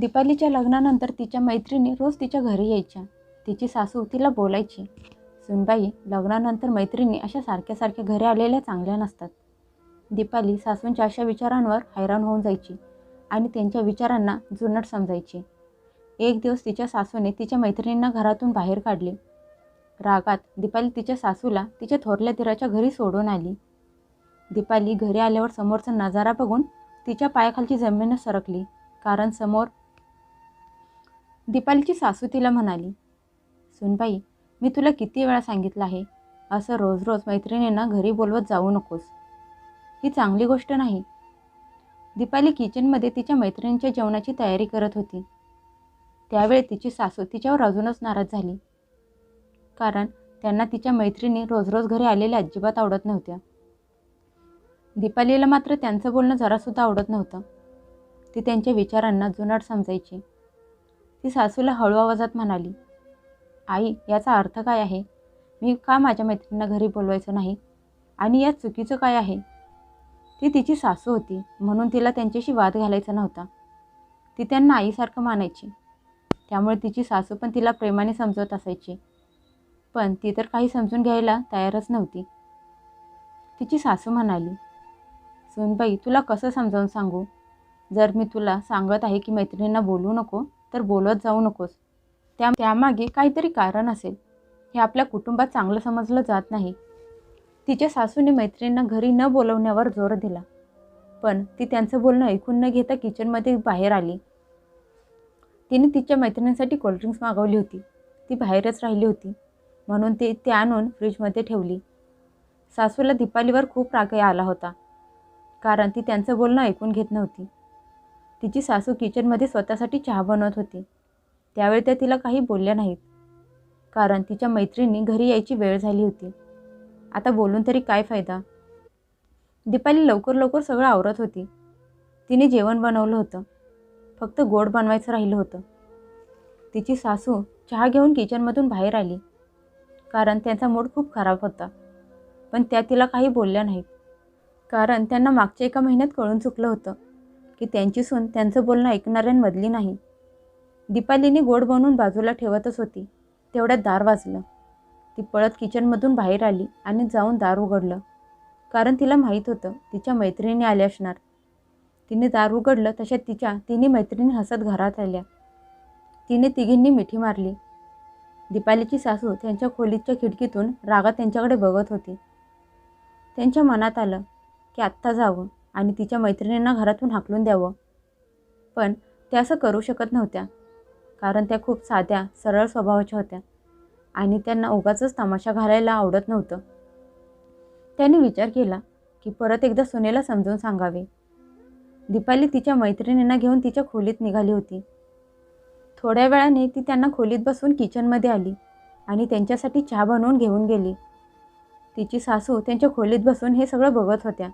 दीपालीच्या लग्नानंतर तिच्या मैत्रिणी रोज तिच्या घरी यायच्या. तिची सासू तिला बोलायची. सुनबाई लग्नानंतर मैत्रिणी अशा सारख्या सारख्या घरी आलेल्या चांगल्या नसतात. दीपाली सासूंच्या अशा विचारांवर हैराण होऊन जायची आणि त्यांच्या विचारांना जुनट समजायची. एक दिवस तिच्या सासूने तिच्या मैत्रिणींना घरातून बाहेर काढले. रागात दीपाली तिच्या सासूला तिच्या थोरल्या दिराच्या घरी सोडून आली. दीपाली घरी आल्यावर समोरचा नजारा बघून तिच्या पायाखालची जमीनच सरकली कारण समोर दीपालीची सासू तिला म्हणाली सुनबाई मी तुला किती वेळा सांगितलं आहे असं रोज रोज मैत्रिणींना घरी बोलवत जाऊ नकोस. ही चांगली गोष्ट नाही. दीपाली किचनमध्ये तिच्या मैत्रिणींच्या जेवणाची तयारी करत होती. त्यावेळी तिची सासू तिच्यावर अजूनच नाराज झाली. कारण त्यांना तिच्या मैत्रिणी रोज रोज घरी आलेल्या अजिबात आवडत नव्हत्या. दीपालीला मात्र त्यांचं बोलणं जरासुद्धा आवडत नव्हतं. ती त्यांच्या विचारांना जुनाट समजायची. ती सासूला हळू आवाजात म्हणाली आई याचा अर्थ काय आहे? मी का माझ्या मैत्रिणींना घरी बोलवायचं नाही? आणि यात चुकीचं काय आहे? ती तिची सासू होती म्हणून तिला त्यांच्याशी वाद घालायचा नव्हता. ती त्यांना आईसारखं मानायची. त्यामुळे तिची सासू पण तिला प्रेमाने समजवत असायची. पण ती तर काही समजून घ्यायला तयारच नव्हती. तिची सासू म्हणाली सुनबाई तुला कसं समजावून सांगू? जर मी तुला सांगत आहे की मैत्रिणींना बोलू नको तर बोलत जाऊ नकोस. त्या त्यामागे काहीतरी कारण असेल. हे आपल्या कुटुंबात चांगलं समजलं जात नाही. तिच्या सासूने मैत्रिणींना घरी न बोलवण्यावर जोर दिला. पण ती त्यांचं बोलणं ऐकून न घेता किचनमध्ये बाहेर आली. तिने तिच्या मैत्रिणींसाठी कोल्ड्रिंक्स मागवली होती. ती बाहेरच राहिली होती. म्हणून ती ते आणून फ्रीजमध्ये ठेवली. सासूला दीपालीवर खूप राग आला होता. कारण ती त्यांचं बोलणं ऐकून घेत नव्हती. तिची सासू किचनमध्ये स्वतःसाठी चहा बनवत होती. त्यावेळी त्या तिला काही बोलल्या नाहीत. कारण तिच्या मैत्रिणी घरी यायची वेळ झाली होती. आता बोलून तरी काय फायदा? दीपाली लवकर लवकर सगळं आवरत होती. तिने जेवण बनवलं होतं. फक्त गोड बनवायचं राहिलं होतं. तिची सासू चहा घेऊन किचनमधून बाहेर आली. कारण त्यांचा मूड खूप खराब होता. पण त्या तिला काही बोलल्या नाहीत. कारण त्यांना मागच्या एका महिन्यात कळून चुकलं होतं. की त्यांची सून त्यांचं बोलणं ऐकणाऱ्यांमधली नाही. दीपालीने गोड बनवून बाजूला ठेवतच होती. तेवढ्यात दार वाजलं. ती पळत किचनमधून बाहेर आली आणि जाऊन दार उघडलं. कारण तिला माहीत होतं तिच्या मैत्रिणी आल्या असणार. तिने दार उघडलं तशा तिच्या तिन्ही मैत्रिणी हसत घरात आल्या. तिने तिघींनी मिठी मारली. दीपालीची सासू त्यांच्या खोलीच्या खिडकीतून रागात त्यांच्याकडे बघत होती. त्यांच्या मनात आलं की आत्ता जावं. आणि तिच्या मैत्रिणींना घरातून हाकलून द्यावं. पण त्या असं करू शकत नव्हत्या कारण त्या खूप साध्या सरळ स्वभावाच्या होत्या आणि त्यांना उगाचच तमाशा घालायला आवडत नव्हतं. त्यांनी विचार केला की परत एकदा सुनेला समजून सांगावे. दीपाली तिच्या मैत्रिणींना घेऊन तिच्या खोलीत निघाली होती. थोड्या वेळाने ती त्यांना खोलीत बसून किचनमध्ये आली आणि त्यांच्यासाठी चहा बनवून घेऊन गेली. तिची सासू त्यांच्या खोलीत बसून हे सगळं बघत होत्या.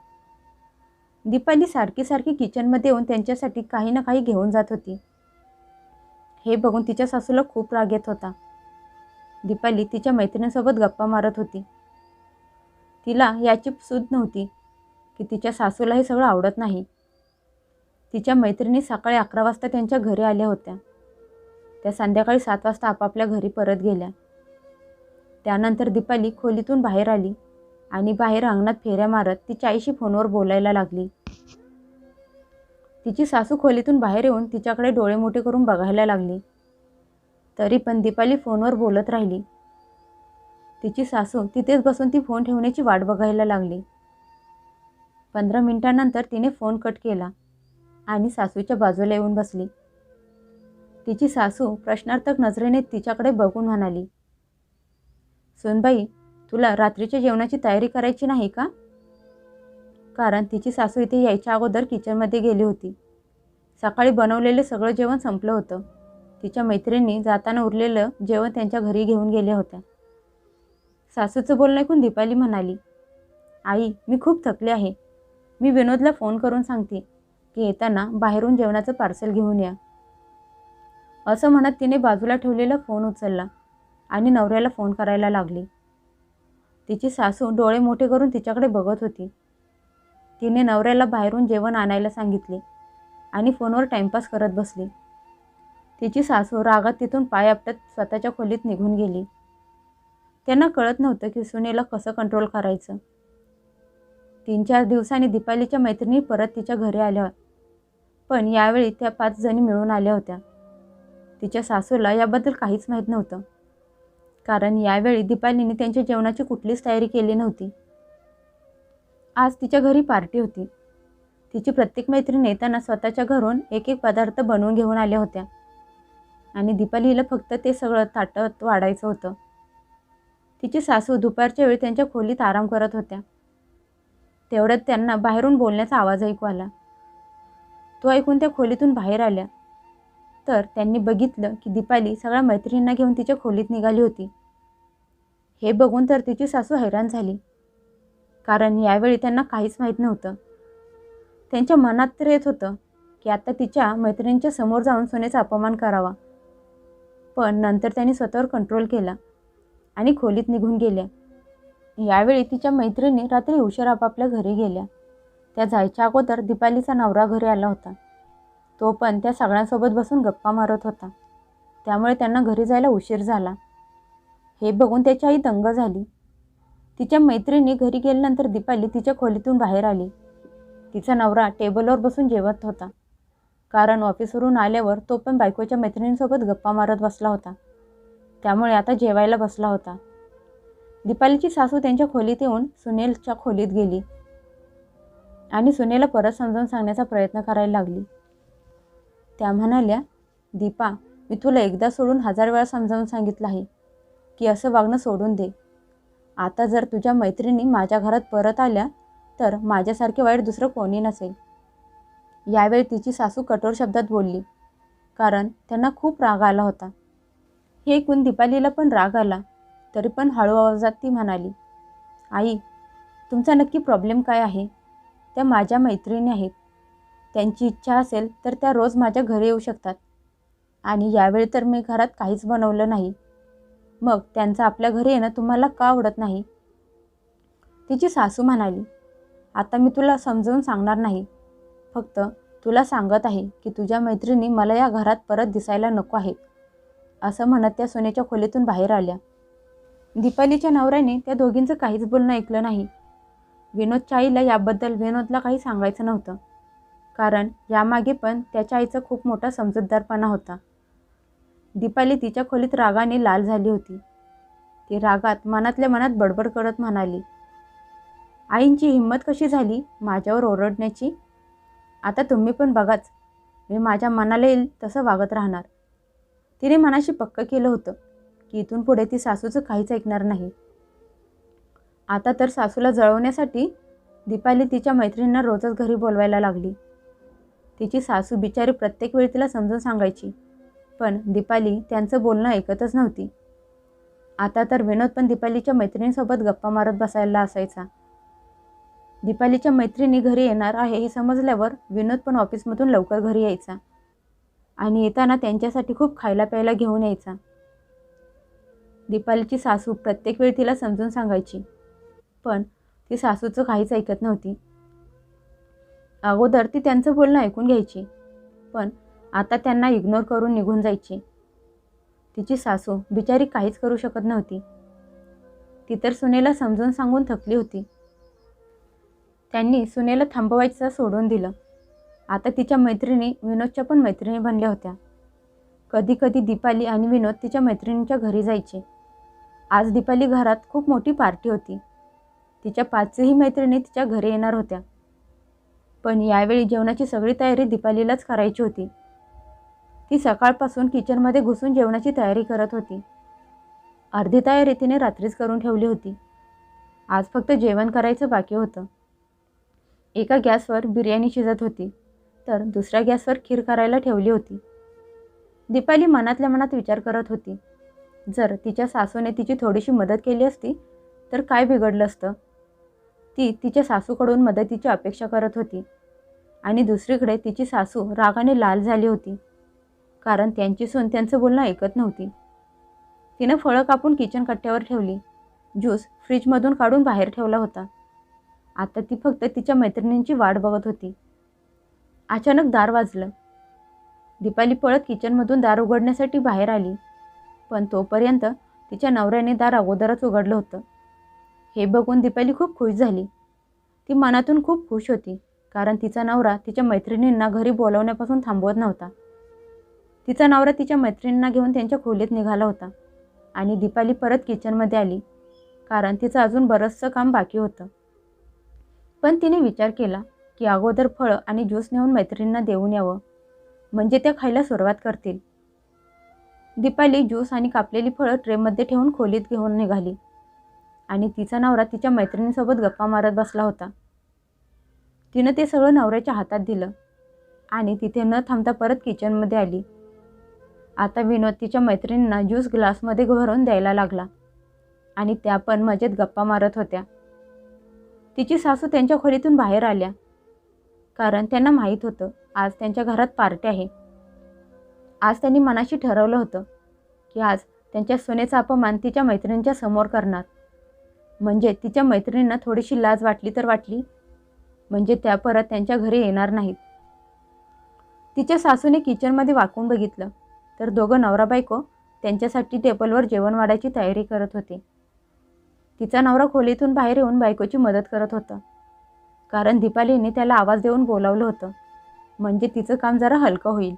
दीपाली सारखी सारखी किचनमध्ये येऊन त्यांच्यासाठी काही ना काही घेऊन जात होती. हे बघून तिच्या सासूला खूप राग येत होता. दीपाली तिच्या मैत्रिणीसोबत गप्पा मारत होती. तिला याची सूद नव्हती की तिच्या सासूला हे सगळं आवडत नाही. तिच्या मैत्रिणी सकाळी अकरा वाजता त्यांच्या घरी आल्या होत्या. त्या संध्याकाळी सात वाजता आपापल्या घरी परत गेल्या. त्यानंतर दीपाली खोलीतून बाहेर आली. आणि बाहेर अंगणात फेऱ्या मारत तिच्या आईशी फोनवर बोलायला लागली. तिची सासू खोलीतून बाहेर येऊन तिच्याकडे डोळे मोठे करून बघायला लागली. तरी पण दीपाली फोनवर बोलत राहिली. तिची सासू तिथेच बसून ती फोन ठेवण्याची वाट बघायला लागली. पंधरा मिनिटांनंतर तिने फोन कट केला आणि सासूच्या बाजूला येऊन बसली. तिची सासू प्रश्नार्थक नजरेने तिच्याकडे बघून म्हणाली सोनबाई तुला रात्रीच्या जेवणाची तयारी करायची नाही का? कारण तिची सासू इथे यायच्या अगोदर किचनमध्ये गेली होती. सकाळी बनवलेलं सगळं जेवण संपलं होतं. तिच्या मैत्रिणी जाताना उरलेलं जेवण त्यांच्या घरी घेऊन गेल्या होत्या. सासूचं बोलणं ऐकून दीपाली म्हणाली आई मी खूप थकले आहे. मी विनोदला फोन करून सांगते की येताना बाहेरून जेवणाचं पार्सल घेऊन या. असं म्हणत तिने बाजूला ठेवलेला फोन उचलला आणि नवऱ्याला फोन करायला लागली. तिची सासू डोळे मोठे करून तिच्याकडे बघत होती. तिने नवऱ्याला बाहेरून जेवण आणायला सांगितले आणि फोनवर टाईमपास करत बसली. तिची सासू रागात तिथून पाय आपटत स्वतःच्या खोलीत निघून गेली. त्यांना कळत नव्हतं की सुनेला कसं कंट्रोल करायचं. तीन चार दिवसांनी दीपालीच्या मैत्रिणी परत तिच्या घरी आल्या. पण यावेळी त्या पाच जणी मिळून आल्या होत्या. तिच्या सासूला याबद्दल काहीच माहीत नव्हतं. कारण यावेळी दीपालीने त्यांच्या जेवणाची कुठलीच तयारी केली नव्हती. आज तिच्या घरी पार्टी होती. तिची प्रत्येक मैत्रीण येताना स्वतःच्या घरून एक एक पदार्थ बनवून घेऊन आल्या होत्या. आणि दीपालीला फक्त ते सगळं ताटत वाढायचं होतं. तिची सासू दुपारच्या वेळी त्यांच्या खोलीत आराम करत होत्या. तेवढ्यात त्यांना बाहेरून बोलण्याचा आवाज ऐकू आला. तो ऐकून त्या खोलीतून बाहेर आल्या. तर त्यांनी बघितलं की दीपाली सगळ्या मैत्रिणींना घेऊन तिच्या खोलीत निघाली होती. हे बघून तर तिची सासू हैराण झाली. कारण यावेळी त्यांना काहीच माहीत नव्हतं. त्यांच्या मनात तर येत होतं की आता तिच्या मैत्रिणींच्या समोर जाऊन सोन्याचा अपमान करावा. पण नंतर त्यांनी स्वतःवर कंट्रोल केला आणि खोलीत निघून गेल्या. यावेळी तिच्या मैत्रिणी रात्री उशीर आपापल्या घरी गेल्या. त्या जायच्या अगोदर दीपालीचा नवरा घरी आला होता. तो पण त्या सगळ्यांसोबत बसून गप्पा मारत होता. त्यामुळे त्यांना घरी जायला उशीर झाला. हे बघून त्याची आई दंग झाली. तिच्या मैत्रिणी घरी गेल्यानंतर दीपाली तिच्या खोलीतून बाहेर आली. तिचा नवरा टेबलवर बसून जेवत होता. कारण ऑफिसवरून आल्यावर तो पण बायकोच्या मैत्रिणींसोबत गप्पा मारत बसला होता. त्यामुळे आता जेवायला बसला होता. दीपालीची सासू त्यांच्या खोलीत येऊन सुनीलच्या खोलीत गेली. आणि सुनेला परत समजावून सांगण्याचा प्रयत्न करायला लागली. त्या म्हणाल्या दीपा मी तुला एकदा सोडून हजार वेळा समजावून सांगितलं आहे की असं वागणं सोडून दे. आता जर तुझ्या मैत्रिणी माझ्या घरात परत आल्या तर माझ्यासारखे वाईट दुसरं कोणी नसेल. यावेळी तिची सासू कठोर शब्दात बोलली कारण त्यांना खूप राग आला होता. हे ऐकून दीपालीला पण राग आला तरी पण हळू आवाजात ती म्हणाली आई तुमचा नक्की प्रॉब्लेम काय आहे? त्या माझ्या मैत्रिणी आहेत त्यांची इच्छा असेल तर त्या रोज माझ्या घरी येऊ शकतात. आणि यावेळी तर मी घरात काहीच बनवलं नाही. मग त्यांचं आपल्या घरी येणं तुम्हाला का आवडत नाही? तिची सासू म्हणाली आता मी तुला समजावून सांगणार नाही. फक्त तुला सांगत आहे की तुझ्या मैत्रिणी मला या घरात परत दिसायला नको आहेत. असं म्हणत त्या सोन्याच्या खोलीतून बाहेर आल्या. दीपालीच्या नवऱ्याने त्या दोघींचं काहीच बोलणं ऐकलं नाही. विनोदच्या आईला याबद्दल विनोदला काही सांगायचं नव्हतं. कारण यामागे पण त्याच्या आईचा खूप मोठा समजूतदारपणा होता. दीपाली तिच्या खोलीत रागाने लाल झाली होती. ती रागात मनातल्या मनात बडबड करत म्हणाली आईंची हिंमत कशी झाली माझ्यावर ओरडण्याची? आता तुम्ही पण बघाच मी माझ्या मनाला येईल तसं वागत राहणार. तिने मनाशी पक्क केलं होतं की इथून पुढे ती सासूचं काहीच ऐकणार नाही. आता तर सासूला जळवण्यासाठी दीपाली तिच्या मैत्रिणींना रोजच घरी बोलवायला लागली. तिची सासू बिचारी प्रत्येक वेळी तिला समजून सांगायची. पण दीपाली त्यांचं बोलणं ऐकतच नव्हती. आता तर विनोद पण दीपालीच्या मैत्रिणींसोबत गप्पा मारत बसायला असायचा. दीपालीच्या मैत्रिणी घरी येणार आहे हे समजल्यावर विनोद पण ऑफिसमधून लवकर घरी यायचा आणि येताना त्यांच्यासाठी खूप खायला प्यायला घेऊन यायचा. दीपालीची सासू प्रत्येक वेळी तिला समजून सांगायची. पण ती सासूचं काहीच ऐकत नव्हती. अगोदर ती त्यांचं बोलणं ऐकून घ्यायची. पण आता त्यांना इग्नोर करून निघून जायची. तिची सासू बिचारी काहीच करू शकत नव्हती. ती तर सुनेला समजून सांगून थकली होती. त्यांनी सुनेला थांबवायचं सोडून दिलं. आता तिच्या मैत्रिणी विनोदच्या पण मैत्रिणी बनल्या होत्या. कधी कधी दीपाली आणि विनोद तिच्या मैत्रिणींच्या घरी जायचे. आज दीपाली घरात खूप मोठी पार्टी होती. तिच्या पाचही मैत्रिणी तिच्या घरी येणार होत्या. पण यावेळी जेवणाची सगळी तयारी दीपालीलाच करायची होती. ती सकाळपासून किचनमध्ये घुसून जेवणाची तयारी करत होती. अर्धी तयारी तिने रात्रीच करून ठेवली होती. आज फक्त जेवण करायचं बाकी होतं. एका गॅसवर बिर्याणी शिजत होती तर दुसऱ्या गॅसवर खीर करायला ठेवली होती. दीपाली मनातल्या मनात विचार करत होती. जर तिच्या सासूने तिची थोडीशी मदत केली असती तर काय बिघडलं असतं? ती तिच्या सासूकडून मदतीची अपेक्षा करत होती. आणि दुसरीकडे तिची सासू रागाने लाल झाली होती. कारण त्यांची सून त्यांचं बोलणं ऐकत नव्हती. तिनं फळं कापून किचन कट्ट्यावर ठेवली. ज्यूस फ्रीजमधून काढून बाहेर ठेवला होता. आता ती फक्त तिच्या मैत्रिणींची वाट बघत होती. अचानक दार वाजलं. दीपाली पळत किचनमधून दार उघडण्यासाठी बाहेर आली. पण तोपर्यंत तिच्या नवऱ्याने दार अगोदरच उघडलं होतं. हे बघून दीपाली खूप खुश झाली. ती मनातून खूप खुश होती कारण तिचा नवरा तिच्या मैत्रिणींना घरी बोलावण्यापासून थांबवत नव्हता. तिचा नवरा तिच्या मैत्रिणींना घेऊन त्यांच्या खोलीत निघाला होता आणि दीपाली परत किचनमध्ये आली कारण तिचं अजून बरंचसं काम बाकी होतं. पण तिने विचार केला की अगोदर फळं आणि ज्यूस नेऊन मैत्रिणींना देऊन यावं म्हणजे त्या खायला सुरुवात करतील. दीपाली ज्यूस आणि कापलेली फळं ट्रेमध्ये ठेवून खोलीत घेऊन निघाली. आणि तिचा नवरा तिच्या मैत्रिणीसोबत गप्पा मारत बसला होता. तिनं ते सगळं नवऱ्याच्या हातात दिलं आणि तिथे न थांबता परत किचनमध्ये आली. आता विनोद तिच्या मैत्रिणींना ज्यूस ग्लासमध्ये भरून द्यायला लागला आणि त्या पण मजेत गप्पा मारत होत्या. तिची सासू त्यांच्या खोलीतून बाहेर आल्या कारण त्यांना माहीत होतं आज त्यांच्या घरात पार्टी आहे. आज त्यांनी मनाशी ठरवलं होतं की आज त्यांच्या सुनेचा अपमान तिच्या मैत्रिणींच्या समोर करणार. म्हणजे तिच्या मैत्रिणींना थोडीशी लाज वाटली तर वाटली. म्हणजे त्या परत त्यांच्या घरी येणार नाहीत. तिच्या सासूने किचनमध्ये वाकून बघितलं. तर दोघं नवरा बायको त्यांच्यासाठी टेबलवर जेवण वाढायची तयारी करत होती. तिचा नवरा खोलीतून बाहेर येऊन बायकोची मदत करत होता. कारण दीपालीने त्याला आवाज देऊन बोलावलं होतं. म्हणजे तिचं काम जरा हलकं होईल.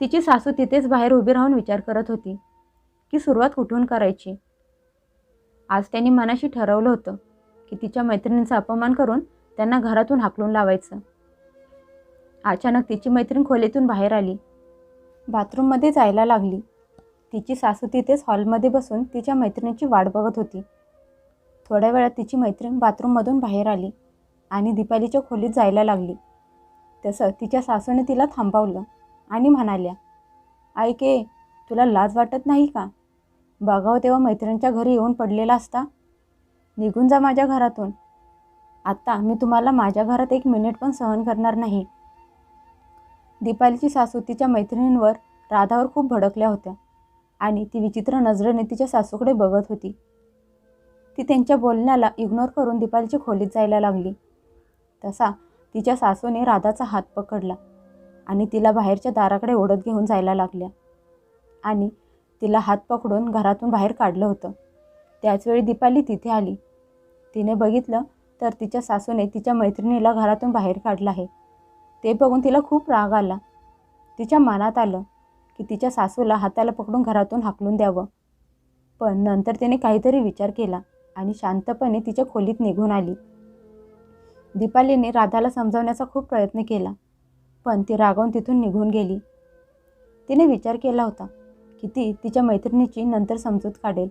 तिची सासू तिथेच बाहेर उभी राहून विचार करत होती. की सुरुवात कुठून करायची? आज त्यांनी मनाशी ठरवलं होतं की तिच्या मैत्रिणींचा अपमान करून त्यांना घरातून हाकलून लावायचं. अचानक तिची मैत्रीण खोलीतून बाहेर आली. बाथरूममध्ये जायला लागली. तिची सासू तिथेच हॉलमध्ये बसून तिच्या मैत्रिणीची वाट बघत होती. थोड्या वेळात तिची मैत्रीण बाथरूममधून बाहेर आली आणि दीपालीच्या खोलीत जायला लागली. तसं तिच्या सासूने तिला थांबवलं आणि म्हणाल्या ऐके तुला लाज वाटत नाही का? बघावं तेव्हा मैत्रिणीच्या घरी येऊन पडलेला असता. निघून जा माझ्या घरातून. आत्ता मी तुम्हाला माझ्या घरात एक मिनिट पण सहन करणार नाही. दीपालीची सासू तिच्या मैत्रिणींवर राधावर खूप भडकल्या होत्या आणि ती विचित्र नजरेने तिच्या सासूकडे बघत होती. ती त्यांच्या बोलण्याला इग्नोर करून दीपालीची खोलीत जायला लागली. तसा तिच्या सासूने राधाचा हात पकडला आणि तिला बाहेरच्या दाराकडे ओढत घेऊन जायला लागल्या. आणि तिला हात पकडून घरातून बाहेर काढलं होतं. त्याचवेळी दीपाली तिथे आली. तिने बघितलं तर तिच्या सासूने तिच्या मैत्रिणीला घरातून बाहेर काढलं आहे. ते बघून तिला खूप राग आला. तिच्या मनात आलं की तिच्या सासूला हाताला पकडून घरातून हाकलून द्यावं. पण नंतर तिने काहीतरी विचार केला आणि शांतपणे तिच्या खोलीत निघून आली. दीपालीने राधाला समजावण्याचा खूप प्रयत्न केला पण ती रागावून तिथून निघून गेली. तिने विचार केला होता की ती तिच्या मैत्रिणीची नंतर समजूत काढेल.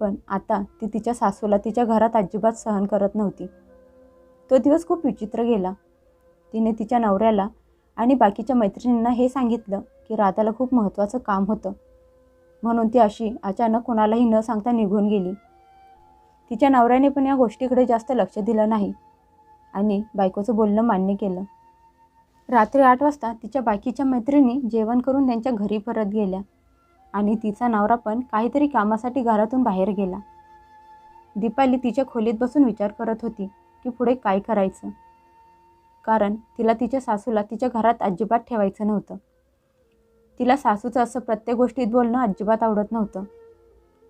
पण आता ती तिच्या सासूला तिच्या घरात अजिबात सहन करत नव्हती. तो दिवस खूप विचित्र गेला. तिने तिच्या नवऱ्याला आणि बाकीच्या मैत्रिणींना हे सांगितलं की राधाला खूप महत्त्वाचं काम होतं. म्हणून ती अशी अचानक कोणालाही न सांगता निघून गेली. तिच्या नवऱ्याने पण या गोष्टीकडे जास्त लक्ष दिलं नाही आणि बायकोचं बोलणं मान्य केलं. रात्री आठ वाजता तिच्या बाकीच्या मैत्रिणी जेवण करून त्यांच्या घरी परत गेल्या. आणि तिचा नवरा पण काहीतरी कामासाठी घरातून बाहेर गेला. दीपाली तिच्या खोलीत बसून विचार करत होती की पुढे काय करायचं? कारण तिला तिच्या सासूला तिच्या घरात अजिबात ठेवायचं नव्हतं. तिला सासूचं असं प्रत्येक गोष्टीत बोलणं अजिबात आवडत नव्हतं.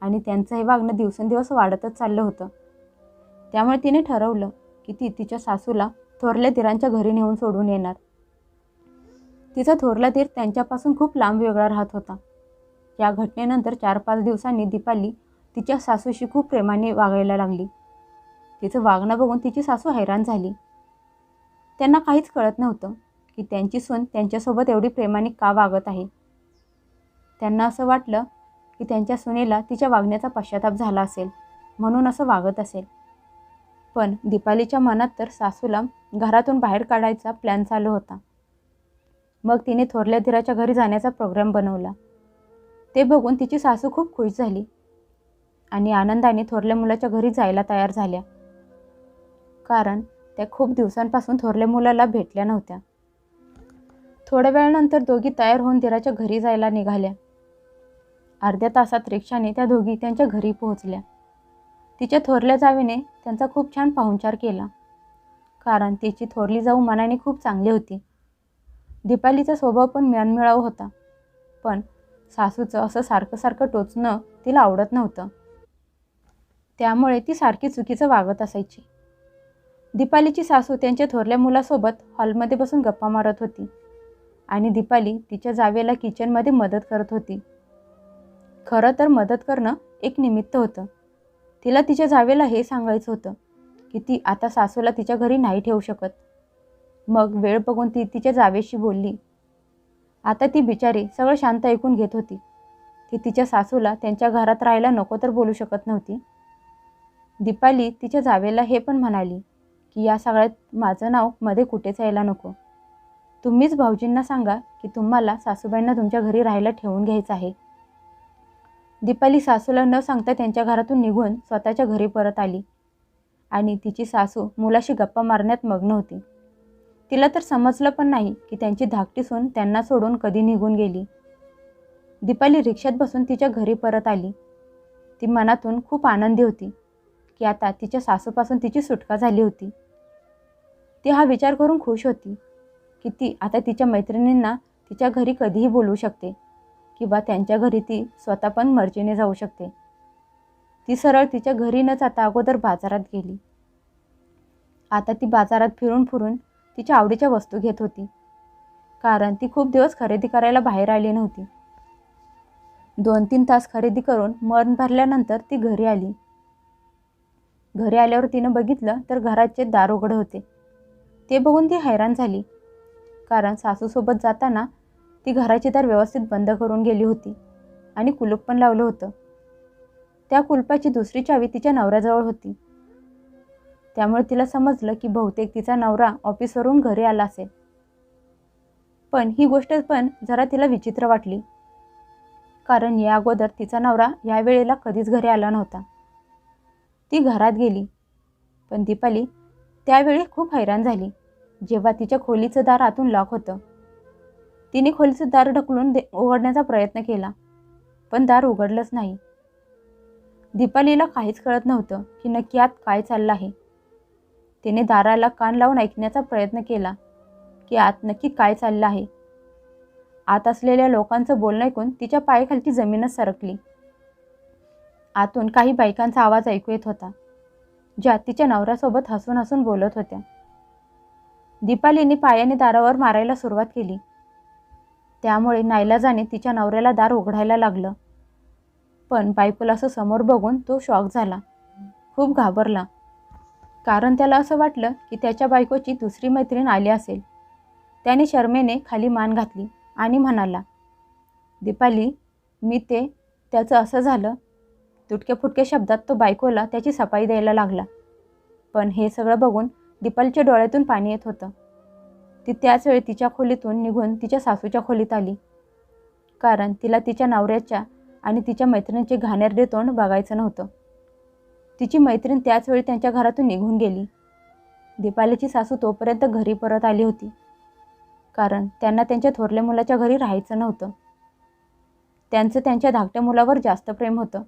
आणि त्यांचं हे वागणं दिवसेंदिवस वाढतच चाललं होतं. त्यामुळे तिने ठरवलं की ती तिच्या सासूला थोरल्या दिरांच्या घरी नेऊन सोडून येणार. तिचा थोरला दीर त्यांच्यापासून खूप लांब वेगळा राहत होता. या घटनेनंतर चार पाच दिवसांनी दीपाली तिच्या सासूशी खूप प्रेमाने वागायला लागली. तिचं वागणं बघून तिची सासू हैराण झाली. त्यांना काहीच कळत नव्हतं की त्यांची सून त्यांच्यासोबत एवढी प्रेमाने का वागत आहे. त्यांना असं वाटलं की त्यांच्या सुनेला तिच्या वागण्याचा पश्चाताप झाला असेल म्हणून असं वागत असेल. पण दीपालीच्या मनात तर सासूला घरातून बाहेर काढायचा प्लॅन चालू होता. मग तिने थोरल्या धीराच्या घरी जाण्याचा प्रोग्राम बनवला. ते बघून तिची सासू खूप खुश झाली आणि आनंदाने थोरल्या मुलाच्या घरी जायला तयार झाल्या. कारण त्या खूप दिवसांपासून थोरल्या मुलाला भेटल्या नव्हत्या. थोड्या वेळानंतर दोघी तयार होऊन दिराच्या घरी जायला निघाल्या. अर्ध्या तासात रिक्षाने त्या दोघी त्यांच्या घरी पोहोचल्या. तिच्या थोरल्या जावेने त्यांचा खूप छान पाहुणचार केला. कारण तिची थोरली जाऊ मनाने खूप चांगली होती. दीपालीचा स्वभाव पण मनमिळाऊ होता. पण सासूचं असं सारखं सारखं टोचणं तिला आवडत नव्हतं. त्यामुळे ती सारखी चुकीचं वागत असायची. दीपालीची सासू त्यांच्या थोरल्या मुलासोबत हॉलमध्ये बसून गप्पा मारत होती आणि दीपाली तिच्या जावेला किचनमध्ये मदत करत होती. खरं तर मदत करणं एक निमित्त होतं. तिला तिच्या जावेला हे सांगायचं होतं की ती आता सासूला तिच्या घरी नाही ठेवू शकत. मग वेळ बघून ती तिच्या जावेशी बोलली आता ती बिचारी सगळं शांत ऐकून घेत होती. ती तिच्या सासूला त्यांच्या घरात राहायला नको तर बोलू शकत नव्हती. दीपाली तिच्या जावेला हे पण म्हणाली की या सगळ्यात माझं नावमध्ये कुठेच यायला नको. तुम्हीच भाऊजींना सांगा की तुम्हाला सासूबाईंना तुमच्या घरी राहायला ठेवून घ्यायचं आहे. दीपाली सासूला न सांगता त्यांच्या घरातून निघून स्वतःच्या घरी परत आली आणि तिची सासू मुलाशी गप्पा मारण्यात मग्न होती. तिला तर समजलं पण नाही की त्यांची धाकटी सून त्यांना सोडून कधी निघून गेली. दीपाली रिक्षात बसून तिच्या घरी परत आली. ती मनातून खूप आनंदी होती की आता तिच्या सासूपासून तिची सुटका झाली होती. ती हा विचार करून खुश होती की ती आता तिच्या मैत्रिणींना तिच्या घरी कधीही बोलवू शकते किंवा त्यांच्या घरी ती स्वतः पण मर्जीने जाऊ शकते. ती सरळ तिच्या घरी न जाता अगोदर बाजारात गेली. आता ती बाजारात फिरून फिरून तिच्या आवडीच्या वस्तू घेत होती. कारण ती खूप दिवस खरेदी करायला बाहेर आली नव्हती. दोन तीन तास खरेदी करून मन भरल्यानंतर ती घरी आली. घरी आल्यावर तिनं बघितलं तर घराचे दार उघड होते. ते बघून ती हैराण झाली. कारण सासूसोबत जाताना ती घराची दार व्यवस्थित बंद करून गेली होती आणि कुलूप पण लावलं होतं. त्या कुलपाची दुसरी चावी तिच्या नवऱ्याजवळ होती. त्यामुळे तिला समजलं की बहुतेक तिचा नवरा ऑफिसवरून घरी आला असेल. पण ही गोष्ट पण जरा तिला विचित्र वाटली. कारण या अगोदर तिचा नवरा या वेळेला कधीच घरी आला नव्हता. ती घरात गेली. पण दीपाली त्यावेळी खूप हैराण झाली. जेव्हा तिच्या खोलीचं दार आतून लॉक होतं. तिने खोलीचं दार ढकलून दे उघडण्याचा प्रयत्न केला. पण दार उघडलंच नाही. दीपालीला काहीच कळत नव्हतं की नक्की आत काय चाललं आहे. तिने दाराला कान लावून ऐकण्याचा प्रयत्न केला की आत नक्की काय चाललं आहे. आत असलेल्या लोकांचं बोलणं ऐकून तिच्या पायाखालची जमीनच सरकली. आतून काही बायकांचा आवाज ऐकू येत होता ज्या तिच्या नवऱ्यासोबत हसून हसून बोलत होत्या. दीपालीने पायाने दारावर मारायला सुरुवात केली. त्यामुळे नाईलाजाने तिच्या नवऱ्याला दार उघडायला लागलं. पण बायकोला असं समोर बघून तो शॉक झाला. खूप घाबरला. कारण त्याला असं वाटलं की त्याच्या बायकोची दुसरी मैत्रीण आली असेल. त्याने शर्मेने खाली मान घातली आणि म्हणाला दीपाली मी ते त्याचं असं झालं. तुटक्या फुटक्या शब्दात तो बायकोला त्याची सफाई द्यायला लागला. पण हे सगळं बघून दीपालीच्या डोळ्यातून पाणी येत होतं. ती त्याच वेळी तिच्या खोलीतून निघून तिच्या सासूच्या खोलीत आली. कारण तिला तिच्या नवऱ्याच्या आणि तिच्या मैत्रिणीचे घाणेरडे तोंड बघायचं नव्हतं. तिची मैत्रीण त्याचवेळी त्यांच्या घरातून निघून गेली. दीपालीची सासू तोपर्यंत घरी परत आली होती. कारण त्यांना त्यांच्या थोरल्या मुलाच्या घरी राहायचं नव्हतं. त्यांचं त्यांच्या धाकट्या मुलावर जास्त प्रेम होतं.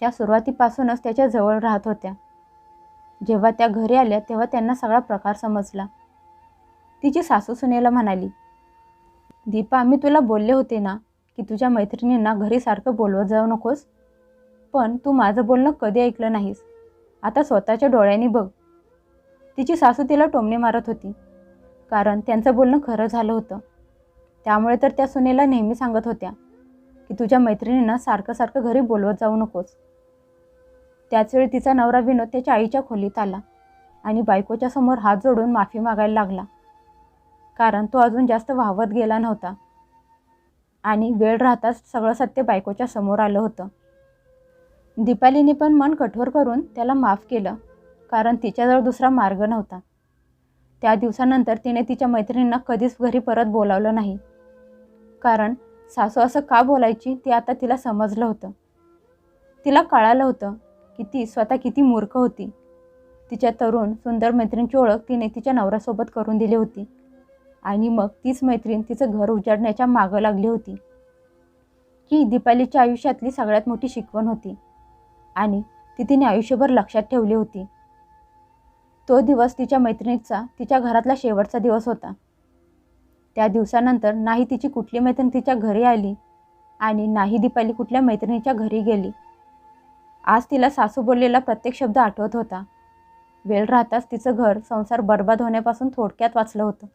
त्या सुरुवातीपासूनच त्याच्याजवळ राहत होत्या. जेव्हा त्या घरी आल्या तेव्हा त्यांना सगळा प्रकार समजला. तिची सासू सुनेला म्हणाली दीपा मी तुला बोलले होते ना की तुझ्या मैत्रिणींना घरी सारखं बोलवत जाऊ नकोस? पण तू माझं बोलणं कधी ऐकलं नाहीस. आता स्वतःच्या डोळ्यांनी बघ. तिची सासू तिला टोमणे मारत होती. कारण त्यांचं बोलणं खरं झालं होतं. त्यामुळे तर त्या सुनेला नेहमी सांगत होत्या की तुझ्या मैत्रिणींना सारखं सारखं घरी बोलवत जाऊ नकोस. त्याचवेळी तिचा नवरा विनोद त्याच्या आईच्या खोलीत आला आणि बायकोच्या समोर हात जोडून माफी मागायला लागला. कारण तो अजून जास्त वाहवत गेला नव्हता. आणि वेळ राहताच सगळं सत्य बायकोच्या समोर आलं होतं. दीपालीने पण मन कठोर करून त्याला माफ केलं कारण तिच्याजवळ दुसरा मार्ग नव्हता. त्या दिवसानंतर तिने तिच्या मैत्रिणींना कधीच घरी परत बोलावलं नाही. कारण सासू असं का बोलायची ते आता तिला समजलं होतं. तिला कळालं होतं की ती स्वतः किती मूर्ख होती. तिच्या तरुण सुंदर मैत्रिणीची ओळख तिने तिच्या नवऱ्यासोबत करून दिली होती. आणि मग तीच मैत्रीण तिचं घर उजाडण्याच्या मागं लागली होती. ही दीपालीच्या आयुष्यातली सगळ्यात मोठी शिकवण होती. आणि ती तिने आयुष्यभर लक्षात ठेवली होती. तो दिवस तिच्या मैत्रिणीचा तिच्या घरातला शेवटचा दिवस होता. त्या दिवसानंतर नाही तिची कुठली मैत्रीण तिच्या घरी आली आणि नाही दीपाली कुठल्या मैत्रिणीच्या घरी गेली. आज तिला सासू बोललेला प्रत्येक शब्द आठवत होता. वेळ राहताच तिचं घर संसार बर्बाद होण्यापासून थोडक्यात वाचलं होतं.